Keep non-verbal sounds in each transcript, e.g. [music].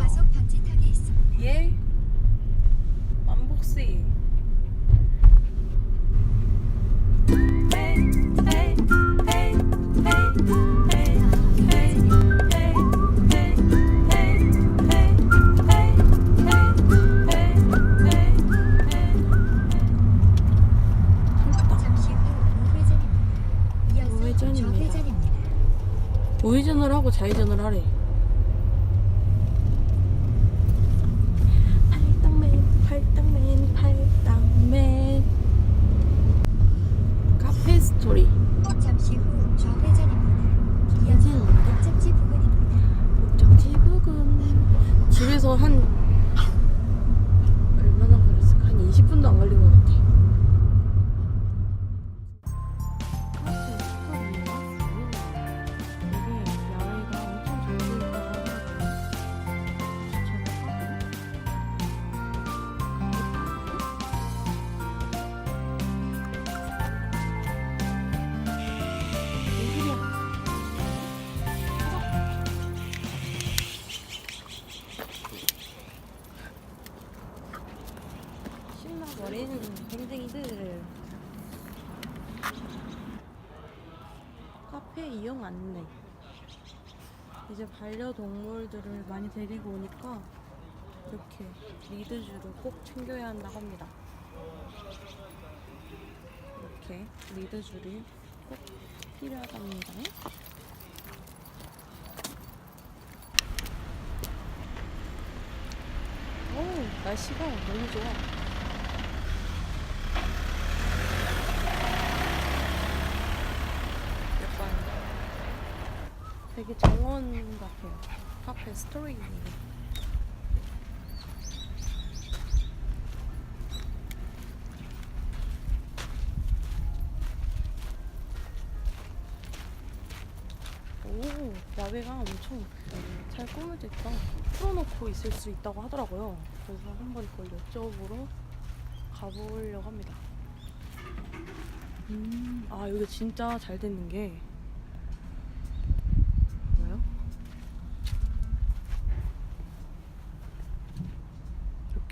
과속 방지턱이 있습니다. 예? 만복씨. 잠시 후 우회전입니다. 이어서 우회전입니다. 좌회전입니다. 우회전을 하고 좌회전을 하래. 카페 이용 안내 이제 반려동물들을 많이 데리고 오니까 이렇게 리드줄을 꼭 챙겨야 한다고 합니다. 이렇게 리드줄이 꼭 필요하답니다. 오 날씨가 너무 좋아 되게 정원 같아요. 카페 스토리. 오, 야외가 엄청 잘 꾸며져 있다. 풀어놓고 있을 수 있다고 하더라고요. 그래서 한번 그걸 여쭤보러 가보려고 합니다. 음, 아 여기 진짜 잘 됐는 게 뭐요?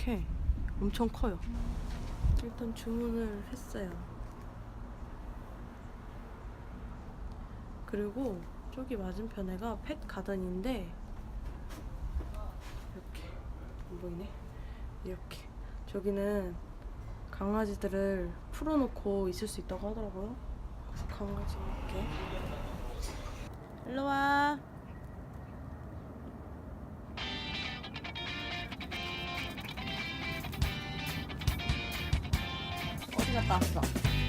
이렇게 엄청 커요. 일단 주문을 했어요. 그리고 저기 맞은편에가 펫 가든인데 이렇게 안 보이네. 이렇게 저기는 강아지들을 풀어놓고 있을 수 있다고 하더라고요. 그래서 강아지 이렇게 일로 와. 어디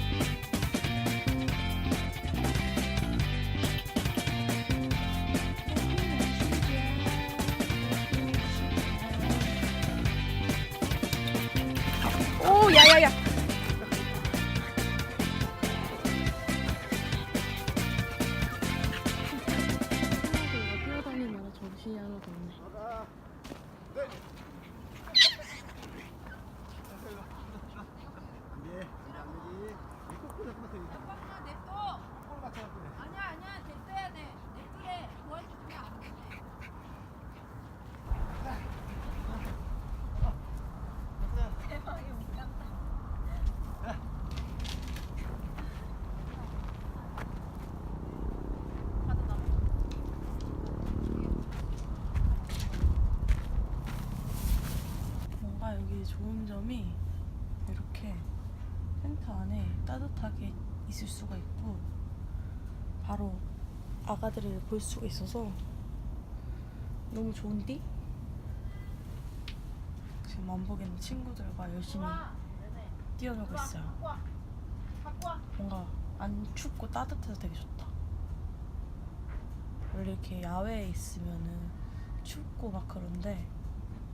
좋은 점이 이렇게 텐트 안에 따뜻하게 있을 수가 있고 바로 아가들을 볼 수가 있어서 너무 좋은디? 지금 만복에는 친구들과 열심히 뛰어놀고 있어요. 뭔가 안 춥고 따뜻해서 되게 좋다. 원래 이렇게 야외에 있으면은 춥고 막 그런데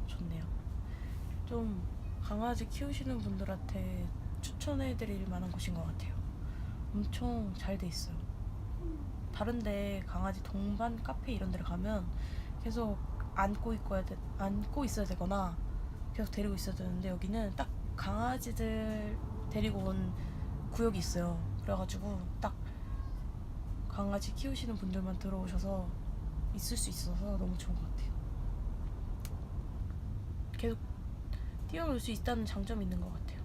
좋네요. 좀 강아지 키우시는 분들한테 추천해드릴 만한 곳인 것 같아요. 엄청 잘 돼 있어요. 다른데 강아지 동반 카페 이런 데를 가면 계속 안고 있어야 돼, 안고 있어야 되거나 계속 데리고 있어야 되는데 여기는 딱 강아지들 데리고 온 구역이 있어요. 그래가지고 딱 강아지 키우시는 분들만 들어오셔서 있을 수 있어서 너무 좋은 것 같아요. 계속 뛰어놀 수 있다는 장점이 있는 것 같아요.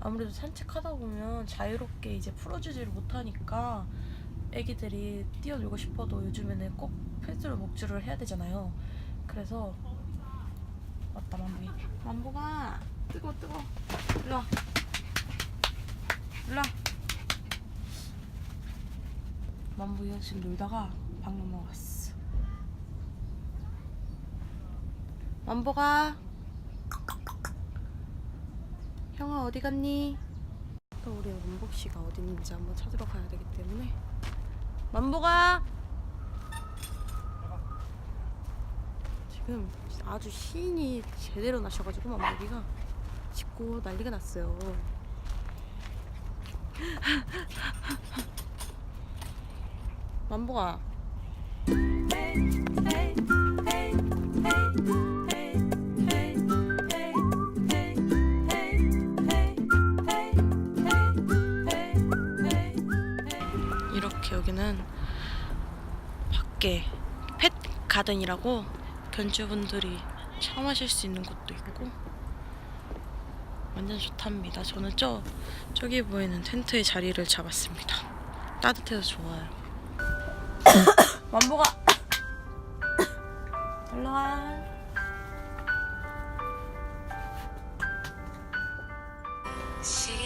아무래도 산책하다 보면 자유롭게 이제 풀어주지를 못하니까 애기들이 뛰어놀고 싶어도 요즘에는 꼭 필수로 목줄을 해야 되잖아요. 그래서 맞다 만보이 만보가 뜨거 뜨거. 일로 와. 일로 와. 만보이가 지금 놀다가 방금 먹었어 만보가. 형아 어디 갔니? 또 우리 만복 씨가 어디 있는지 한번 찾으러 가야 되기 때문에. 만보가! 지금 아주 시인이 제대로 나셔가지고 만보기가. 짖고 난리가 났어요. 만보가 밖에 펫 가든이라고 견주분들이 체험하실 수 있는 곳도 있고 완전 좋답니다. 저는 저 저기 보이는 텐트에 자리를 잡았습니다. 따뜻해서 좋아요. [coughs] 만보가 [coughs] 올라와. 싶어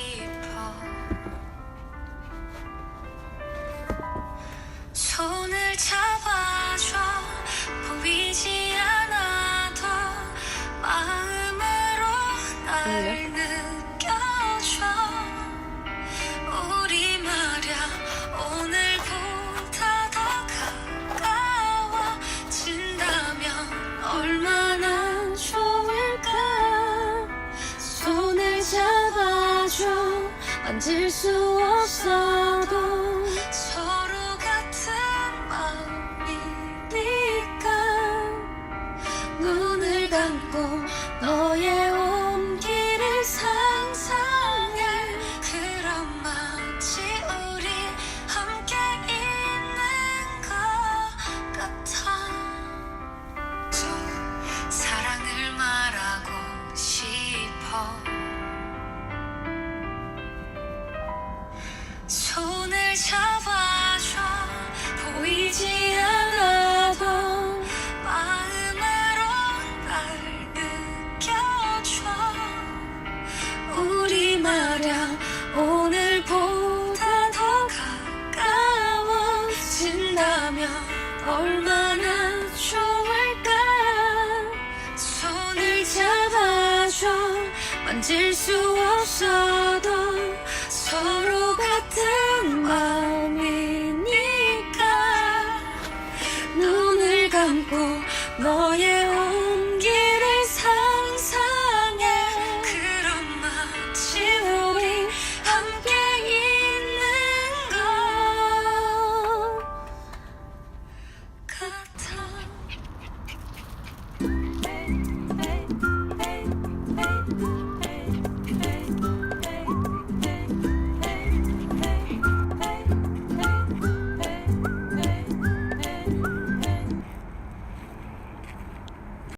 잡아줘. 만질 수 없어도 보이지 않아도 마음으로 날 느껴줘. 우리 말야 오늘보다 더 가까워진다면 얼마나 좋을까? 손을 잡아줘. 만질 수 없어도 서로 같은 마음이 감고 너의